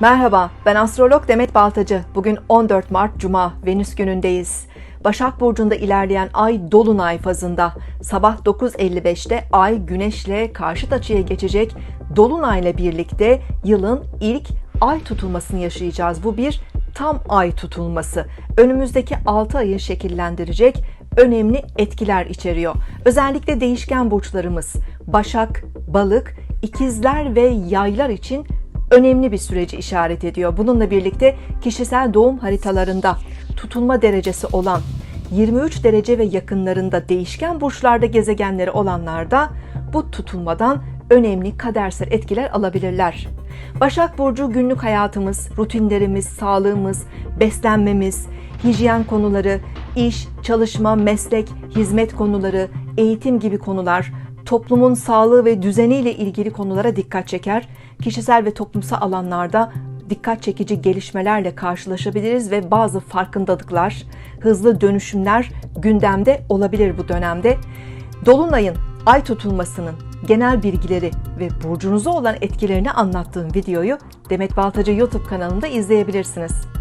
Merhaba, ben astrolog Demet Baltacı. Bugün 14 Mart Cuma, Venüs günündeyiz. Başak Burcu'nda ilerleyen ay Dolunay fazında. Sabah 9.55'te ay Güneş'le karşıt açıya geçecek. Dolunay'la birlikte yılın ilk ay tutulmasını yaşayacağız. Bu bir tam ay tutulması. Önümüzdeki 6 ayı şekillendirecek önemli etkiler içeriyor. Özellikle değişken burçlarımız Başak, Balık, İkizler ve Yaylar için önemli bir süreci işaret ediyor. Bununla birlikte kişisel doğum haritalarında tutulma derecesi olan 23 derece ve yakınlarında değişken burçlarda gezegenleri olanlar da bu tutulmadan önemli kadersel etkiler alabilirler. Başak Burcu günlük hayatımız, rutinlerimiz, sağlığımız, beslenmemiz, hijyen konuları, iş, çalışma, meslek, hizmet konuları, eğitim gibi konular, toplumun sağlığı ve düzeniyle ilgili konulara dikkat çeker. Kişisel ve toplumsal alanlarda dikkat çekici gelişmelerle karşılaşabiliriz ve bazı farkındalıklar, hızlı dönüşümler gündemde olabilir bu dönemde. Dolunay'ın ay tutulmasının genel bilgileri ve burcunuza olan etkilerini anlattığım videoyu Demet Baltacı YouTube kanalında izleyebilirsiniz.